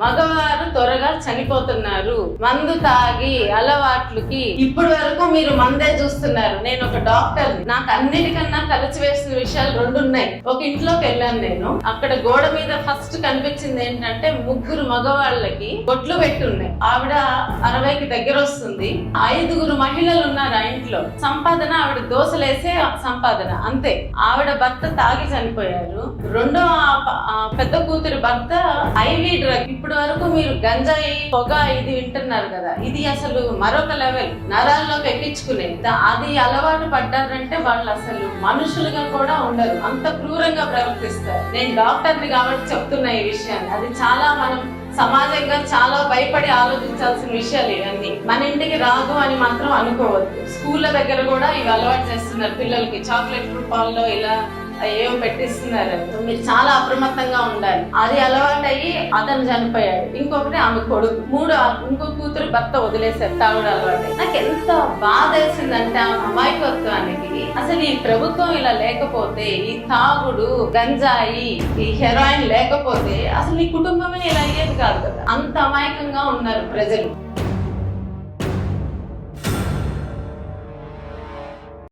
मगवर త్వరగా చనిపోతున్నారు. మందు తాగి అలవాట్లకి ఇప్పటి వరకు మీరు మందే చూస్తున్నారు. నేను ఒక డాక్టర్ నాకు అన్నిటికన్నా కలిసి వేసిన విషయాలు రెండు ఉన్నాయి. ఒక ఇంట్లోకి వెళ్ళాను నేను. అక్కడ గోడ మీద ఫస్ట్ కనిపించింది ఏంటంటే ముగ్గురు మగవాళ్ళకి బొట్లు పెట్టున్నాయి. ఆవిడ అరవైకి దగ్గర వస్తుంది. ఐదుగురు మహిళలు ఉన్నారు ఆ ఇంట్లో. సంపాదన ఆవిడ దోశలేసే సంపాదన. అంతే. ఆవిడ భర్త తాగి చనిపోయారు. రెండో ఆ పెద్ద కూతురు భర్త ఐవీ డ్రగ్. ఇప్పటి వరకు మీరు గంజాయి పొగ ఇది వింటున్నారు కదా. ఇది అసలు మరొక లెవెల్. నరాల్లోకి ఎక్కించుకునేది అది అలవాటు పడ్డారంటే వాళ్ళు అసలు మనుషులుగా కూడా ఉండరు. అంత క్రూరంగా ప్రవర్తిస్తారు. నేను డాక్టర్ని కాబట్టి చెప్తున్నా ఈ విషయాన్ని. అది చాలా మనం సమాజంగా చాలా భయపడి ఆలోచించాల్సిన విషయాలు ఇవన్నీ. మన ఇంటికి రాదు అని మాత్రం అనుకోవద్దు. స్కూళ్ళ దగ్గర కూడా ఇవి అలవాటు చేస్తున్నారు పిల్లలకి. చాక్లెట్ ఫ్రూట్ పాల్లో ఇలా ఏవో పెట్టిస్తున్నారు? మీరు చాలా అప్రమత్తంగా ఉండాలి. అది అలవాటు అయ్యి అతను చనిపోయాడు. ఇంకొకటి ఆమె కొడుకు. మూడు ఇంకో కూతురు భర్త వదిలేశారు. తాగుడు అలవాటు. నాకు ఎంత బాధ వేసిందంటే ఆ అమాయకత్వానికి అసలు ఈ ప్రభుత్వం ఇలా లేకపోతే ఈ తాగుడు గంజాయి ఈ హెరాయిన్ లేకపోతే అసలు ఈ కుటుంబమే ఇలా అయ్యేది కాదు కదా. అంత అమాయకంగా ఉన్నారు ప్రజలు.